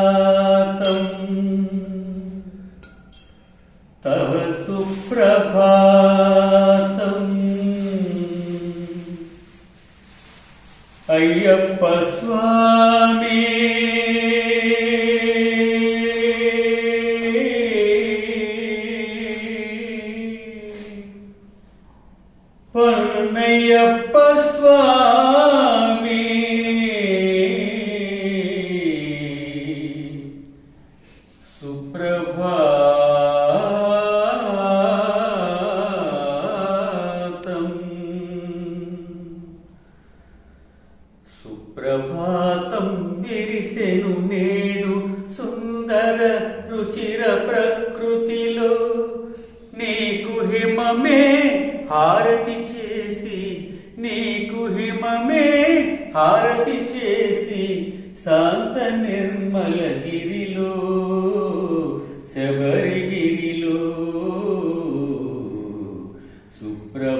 సుప్రభాతం తవ సుప్రభాతం అయ్యప్ప స్వామి పొన్నయ్యప్ప సుప్రభాతం. సుప్రభాతం విరిసెను నేడు సుందర రుచిర ప్రకృతిలో. నీకు హిమమే హారతి చేసి నీకు హిమమే హారతి చేసి శాంత నిర్మల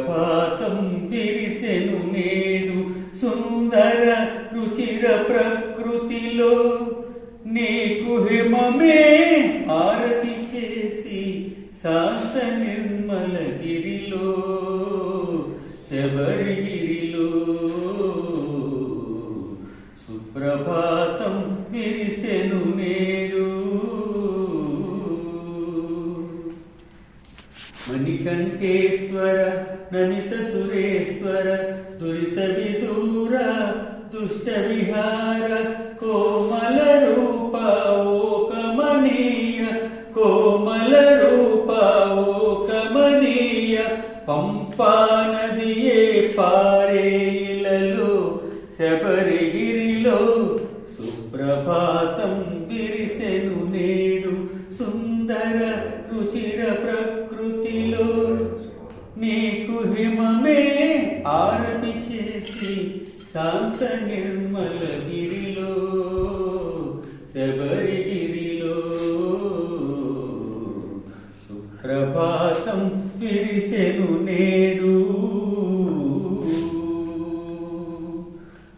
సుప్రభాతం విరిసెను నేడు సుందర రుచిర ప్రకృతిలో నీకు హిమమే ఆరతి చేసి శాంత నిర్మల గిరిలో. మణికంఠేశ్వర నమిత సురేశ్వర దురిత విదూర దుష్ట విహార కోమల రూప ఓ కమనీయ కోమల రూప ఓ కమనీయ పంపా నదియే పారేలలో శబరిగిరిలో సుప్రభాతం విరిసెను నీకు హిమమే ఆరతి చేసి శాంత నిర్మల గిరిలో శబరిగిరిలో సుప్రభాతం విరిసెను నేడు.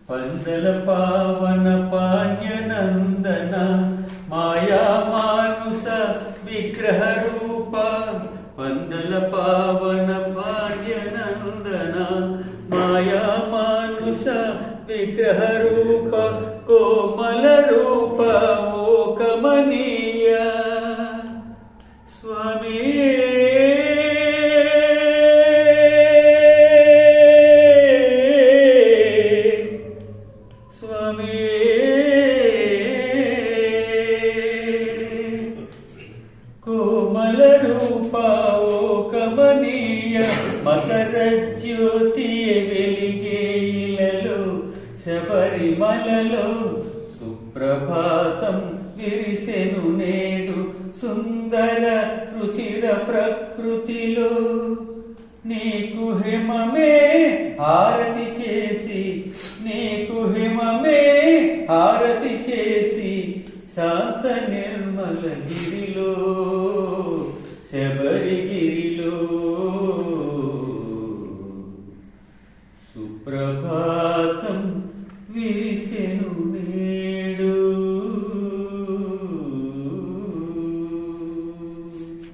పందల పావన పాణ్యనందన మాయా మానుస విగ్రహ రూప పందల పావన కోమల రూప కమనీయ స్వామి. స్వామి. కోమల రూప కమనీయ మకర జ్యోతి వెలిగి పరిమళలో సుప్రభాతం విరిసెను నేడు సుందర రుచిర ప్రకృతిలో. నీకు హిమమే హారతి చేసి నీకు హిమమే హారతి చేసి శాంత నిర్మల గిరిలో శబరిగిరిలో dice